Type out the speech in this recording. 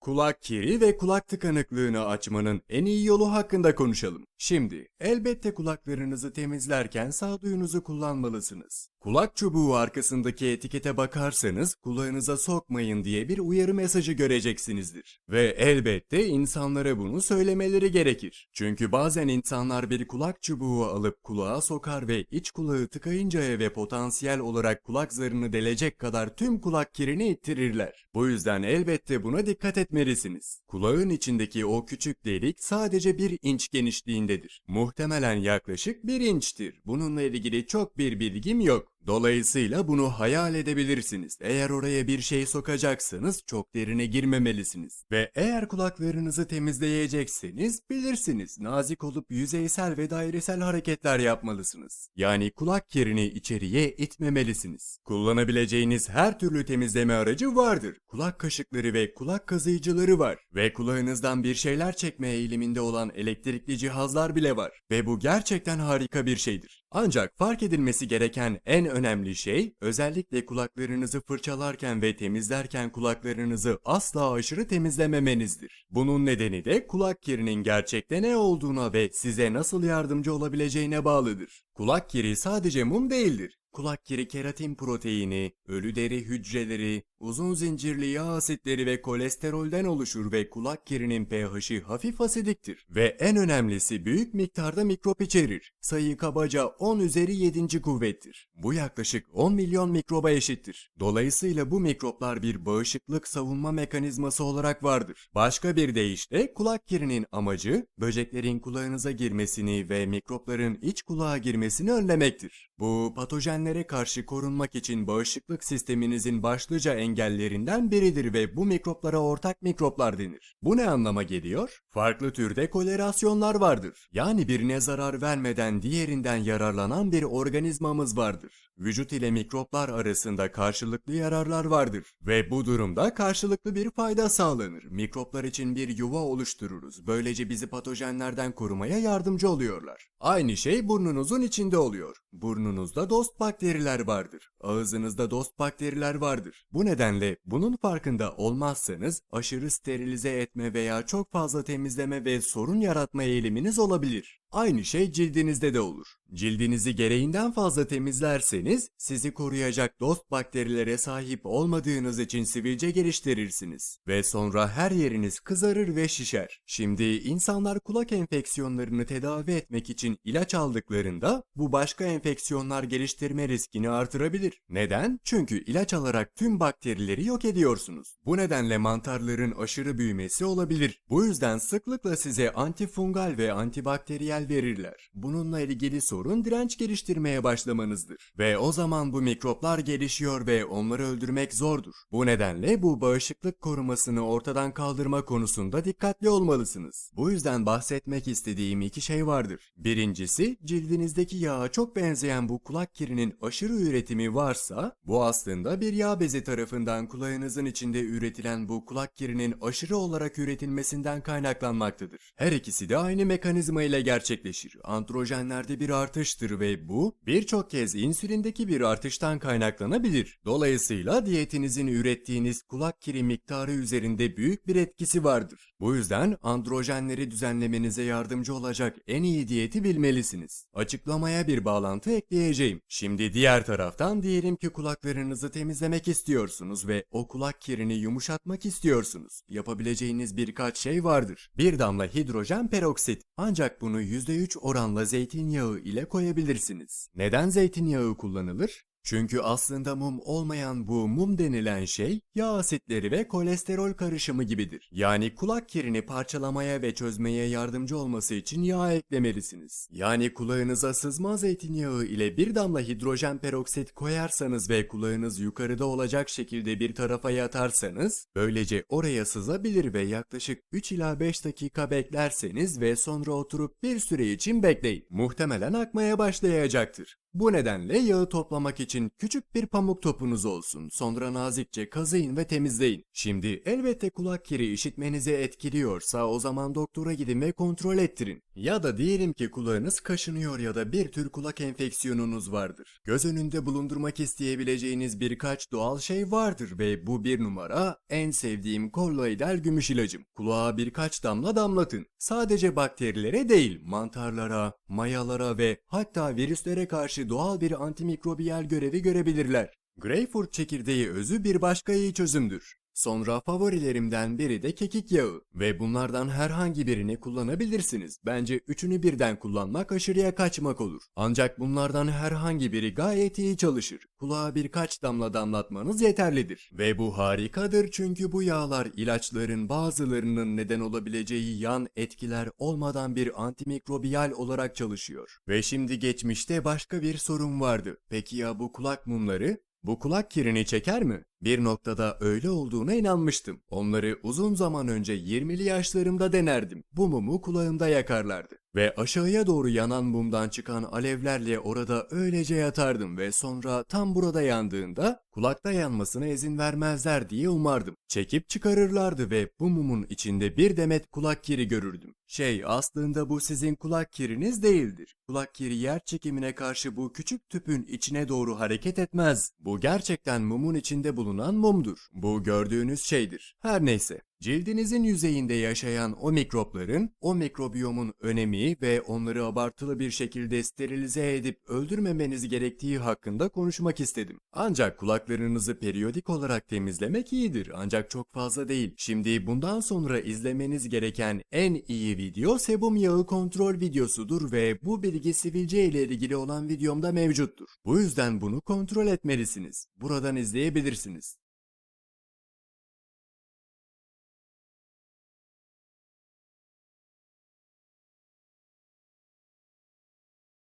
Kulak kiri ve kulak tıkanıklığını açmanın en iyi yolu hakkında konuşalım. Şimdi, elbette kulaklarınızı temizlerken sağduyunuzu kullanmalısınız. Kulak çubuğu arkasındaki etikete bakarsanız kulağınıza sokmayın diye bir uyarı mesajı göreceksinizdir. Ve elbette insanlara bunu söylemeleri gerekir. Çünkü bazen insanlar bir kulak çubuğu alıp kulağa sokar ve iç kulağı tıkayıncaya ve potansiyel olarak kulak zarını delecek kadar tüm kulak kirini ittirirler. Bu yüzden elbette buna dikkat etmelisiniz. Kulağın içindeki o küçük delik sadece bir inç genişliğindedir. Muhtemelen yaklaşık bir inçtir. Bununla ilgili çok bir bilgim yok. Dolayısıyla bunu hayal edebilirsiniz. Eğer oraya bir şey sokacaksanız çok derine girmemelisiniz. Ve eğer kulaklarınızı temizleyecekseniz bilirsiniz nazik olup yüzeysel ve dairesel hareketler yapmalısınız. Yani kulak kirini içeriye itmemelisiniz. Kullanabileceğiniz her türlü temizleme aracı vardır. Kulak kaşıkları ve kulak kazıyıcıları var. Ve kulağınızdan bir şeyler çekme eğiliminde olan elektrikli cihazlar bile var. Ve bu gerçekten harika bir şeydir. Ancak fark edilmesi gereken en önemli şey özellikle kulaklarınızı fırçalarken ve temizlerken kulaklarınızı asla aşırı temizlememenizdir. Bunun nedeni de kulak kirinin gerçekte ne olduğuna ve size nasıl yardımcı olabileceğine bağlıdır. Kulak kiri sadece mum değildir. Kulak kiri keratin proteini, ölü deri hücreleri, uzun zincirli yağ asitleri ve kolesterolden oluşur ve kulak kirinin pH'i hafif asidiktir. Ve en önemlisi büyük miktarda mikrop içerir. Sayı kabaca 10 üzeri 7. kuvvettir. Bu yaklaşık 10 milyon mikroba eşittir. Dolayısıyla bu mikroplar bir bağışıklık savunma mekanizması olarak vardır. Başka bir deyişle kulak kirinin amacı böceklerin kulağınıza girmesini ve mikropların iç kulağa girmesini önlemektir. Bu patojenlere karşı korunmak için bağışıklık sisteminizin başlıca engellerinden biridir ve bu mikroplara ortak mikroplar denir. Bu ne anlama geliyor? Farklı türde kolerasyonlar vardır. Yani birine zarar vermeden diğerinden yararlanan bir organizmamız vardır. Vücut ile mikroplar arasında karşılıklı yararlar vardır ve bu durumda karşılıklı bir fayda sağlanır. Mikroplar için bir yuva oluştururuz. Böylece bizi patojenlerden korumaya yardımcı oluyorlar. Aynı şey burnunuzun içinde oluyor. Burnunuzda dost bakteriler vardır. Ağzınızda dost bakteriler vardır. Bu nedenle bunun farkında olmazsanız aşırı sterilize etme veya çok fazla temizleme ve sorun yaratma eğiliminiz olabilir. Aynı şey cildinizde de olur. Cildinizi gereğinden fazla temizlerseniz sizi koruyacak dost bakterilere sahip olmadığınız için sivilce geliştirirsiniz. Ve sonra her yeriniz kızarır ve şişer. Şimdi insanlar kulak enfeksiyonlarını tedavi etmek için ilaç aldıklarında bu başka enfeksiyonlar geliştirme riskini artırabilir. Neden? Çünkü ilaç alarak tüm bakterileri yok ediyorsunuz. Bu nedenle mantarların aşırı büyümesi olabilir. Bu yüzden sıklıkla size antifungal ve antibakteriyel verirler. Bununla ilgili sorun direnç geliştirmeye başlamanızdır. Ve o zaman bu mikroplar gelişiyor ve onları öldürmek zordur. Bu nedenle bu bağışıklık korumasını ortadan kaldırma konusunda dikkatli olmalısınız. Bu yüzden bahsetmek istediğim iki şey vardır. Birincisi cildinizdeki yağa çok benzeyen bu kulak kirinin aşırı üretimi varsa bu aslında bir yağ bezi tarafından kulağınızın içinde üretilen bu kulak kirinin aşırı olarak üretilmesinden kaynaklanmaktadır. Her ikisi de aynı mekanizma ile gerçekleşir. Androjenlerde bir artıştır ve bu birçok kez insülindeki bir artıştan kaynaklanabilir. Dolayısıyla diyetinizin ürettiğiniz kulak kiri miktarı üzerinde büyük bir etkisi vardır. Bu yüzden androjenleri düzenlemenize yardımcı olacak en iyi diyeti bilmelisiniz. Açıklamaya bir bağlantı ekleyeceğim. Şimdi diğer taraftan diyelim ki kulaklarınızı temizlemek istiyorsunuz ve o kulak kirini yumuşatmak istiyorsunuz. Yapabileceğiniz birkaç şey vardır. Bir damla hidrojen peroksit. Ancak bunu %3 oranla zeytinyağı ile koyabilirsiniz. Neden zeytinyağı kullanılır? Çünkü aslında mum olmayan bu mum denilen şey yağ asitleri ve kolesterol karışımı gibidir. Yani kulak kirini parçalamaya ve çözmeye yardımcı olması için yağ eklemelisiniz. Yani kulağınıza sızma zeytinyağı ile bir damla hidrojen peroksit koyarsanız ve kulağınız yukarıda olacak şekilde bir tarafa yatarsanız böylece oraya sızabilir ve yaklaşık 3 ila 5 dakika beklerseniz ve sonra oturup bir süre için bekleyin. Muhtemelen akmaya başlayacaktır. Bu nedenle yağı toplamak için küçük bir pamuk topunuz olsun. Sonra nazikçe kazıyın ve temizleyin. Şimdi elbette kulak kiri işitmenizi etkiliyorsa o zaman doktora gidin ve kontrol ettirin. Ya da diyelim ki kulağınız kaşınıyor ya da bir tür kulak enfeksiyonunuz vardır. Göz önünde bulundurmak isteyebileceğiniz birkaç doğal şey vardır ve bu bir numara en sevdiğim kolloidal gümüş ilacım. Kulağa birkaç damla damlatın. Sadece bakterilere değil, mantarlara, mayalara ve hatta virüslere karşı doğal bir antimikrobiyal görevi görebilirler. Greyfurt çekirdeği özü bir başka iyi çözümdür. Sonra favorilerimden biri de kekik yağı ve bunlardan herhangi birini kullanabilirsiniz. Bence üçünü birden kullanmak aşırıya kaçmak olur. Ancak bunlardan herhangi biri gayet iyi çalışır. Kulağa birkaç damla damlatmanız yeterlidir. Ve bu harikadır çünkü bu yağlar ilaçların bazılarının neden olabileceği yan etkiler olmadan bir antimikrobiyal olarak çalışıyor. Ve şimdi geçmişte başka bir sorun vardı. Peki ya bu kulak mumları? Bu kulak kirini çeker mi? Bir noktada öyle olduğuna inanmıştım. Onları uzun zaman önce 20'li yaşlarımda denerdim. Bu mumu kulağımda yakarlardı. Ve aşağıya doğru yanan mumdan çıkan alevlerle orada öylece yatardım ve sonra tam burada yandığında kulakta yanmasına izin vermezler diye umardım. Çekip çıkarırlardı ve bu mumun içinde bir demet kulak kiri görürdüm. Şey aslında bu sizin kulak kiriniz değildir. Kulak kiri yer çekimine karşı bu küçük tüpün içine doğru hareket etmez. Bu gerçekten mumun içinde bulunan mumdur. Bu gördüğünüz şeydir. Her neyse. Cildinizin yüzeyinde yaşayan o mikropların, o mikrobiyomun önemi ve onları abartılı bir şekilde sterilize edip öldürmemeniz gerektiği hakkında konuşmak istedim. Ancak kulaklarınızı periyodik olarak temizlemek iyidir ancak çok fazla değil. Şimdi bundan sonra izlemeniz gereken en iyi video sebum yağı kontrol videosudur ve bu bilgi sivilce ile ilgili olan videomda mevcuttur. Bu yüzden bunu kontrol etmelisiniz. Buradan izleyebilirsiniz.